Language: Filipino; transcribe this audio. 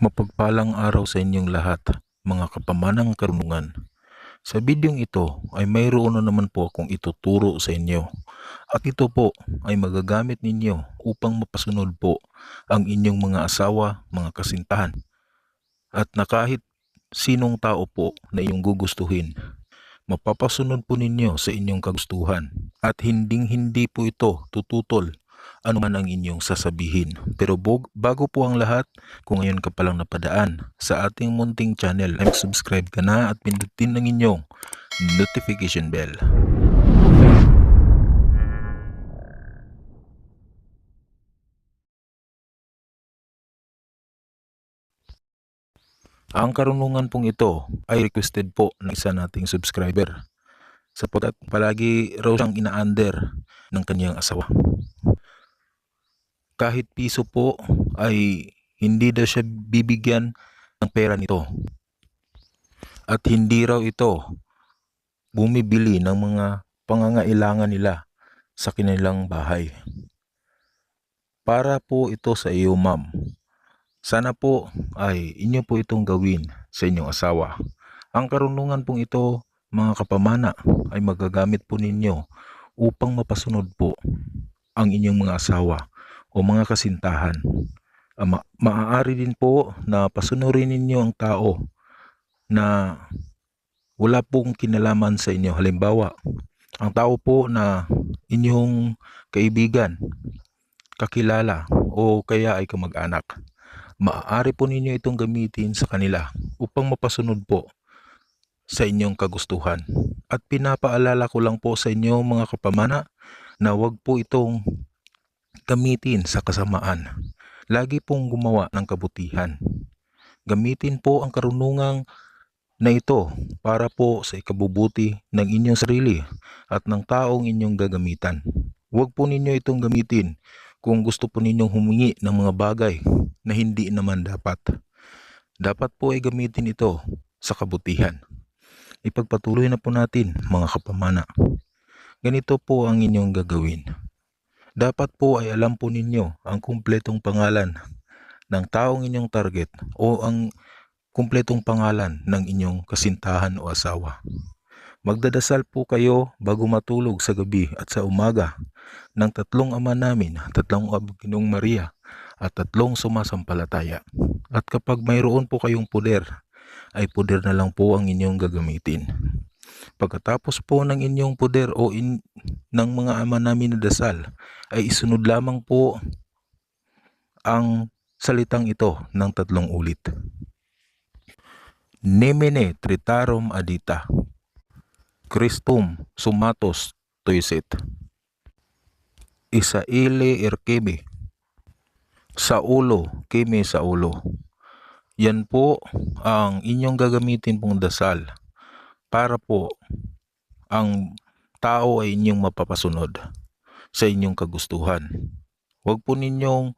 Mapagpalang araw sa inyong lahat, mga kapamanang karunungan. Sa bidyong ito ay mayroon na naman po akong ituturo sa inyo. At ito po ay magagamit ninyo upang mapasunod po ang inyong mga asawa, mga kasintahan. At na kahit sinong tao po na iyong gugustuhin, mapapasunod po ninyo sa inyong kagustuhan. At hinding hindi po ito tututol ano man ang inyong sasabihin. Pero bago po ang lahat, kung ngayon ka palang napadaan sa ating munting channel, ay subscribe ka na at pindutin ang inyong notification bell. Ang karunungan pong ito ay requested po ng isa nating subscriber sapagkat palagi raw siyang ina-under ng kanyang asawa. Kahit piso po ay hindi daw siya bibigyan ng pera nito. At hindi raw ito bumibili ng mga pangangailangan nila sa kanilang bahay. Para po ito sa iyo, ma'am. Sana po ay inyo po itong gawin sa inyong asawa. Ang karunungan pong ito, mga kapamana, ay magagamit po ninyo upang mapasunod po ang inyong mga asawa o mga kasintahan. Ah, Ma- maaari din po na pasunurin ninyo ang tao na wala pong kinalaman sa inyo. Halimbawa, ang tao po na inyong kaibigan, kakilala o kaya ay kamag-anak. Maaari po ninyo itong gamitin sa kanila upang mapasunod po sa inyong kagustuhan. At pinapaalala ko lang po sa inyo mga kapamana na wag po itong gamitin sa kasamaan. Lagi pong gumawa ng kabutihan. Gamitin po ang karunungang na ito para po sa ikabubuti ng inyong sarili at ng taong inyong gagamitan. Huwag po ninyo itong gamitin kung gusto po ninyong humingi ng mga bagay na hindi naman dapat. Dapat po ay gamitin ito sa kabutihan. Ipagpatuloy na po natin mga kapamana. Ganito po ang inyong gagawin. Dapat po ay alam po ninyo ang kumpletong pangalan ng taong inyong target o ang kumpletong pangalan ng inyong kasintahan o asawa. Magdadasal po kayo bago matulog sa gabi at sa umaga ng tatlong ama namin, tatlong Ginong Maria at tatlong sumasampalataya. At kapag mayroon po kayong puder, ay puder na lang po ang inyong gagamitin. Pagkatapos po ng inyong puder o in, ng mga ama namin na dasal, ay isunod lamang po ang salitang ito ng tatlong ulit. Nemene tritarum adita. Christum sumatos toiset. Isaile erkebe. Sa ulo, keme sa ulo. Yan po ang inyong gagamitin pong dasal para po ang tao ay inyong mapapasunod sa inyong kagustuhan. Huwag po ninyong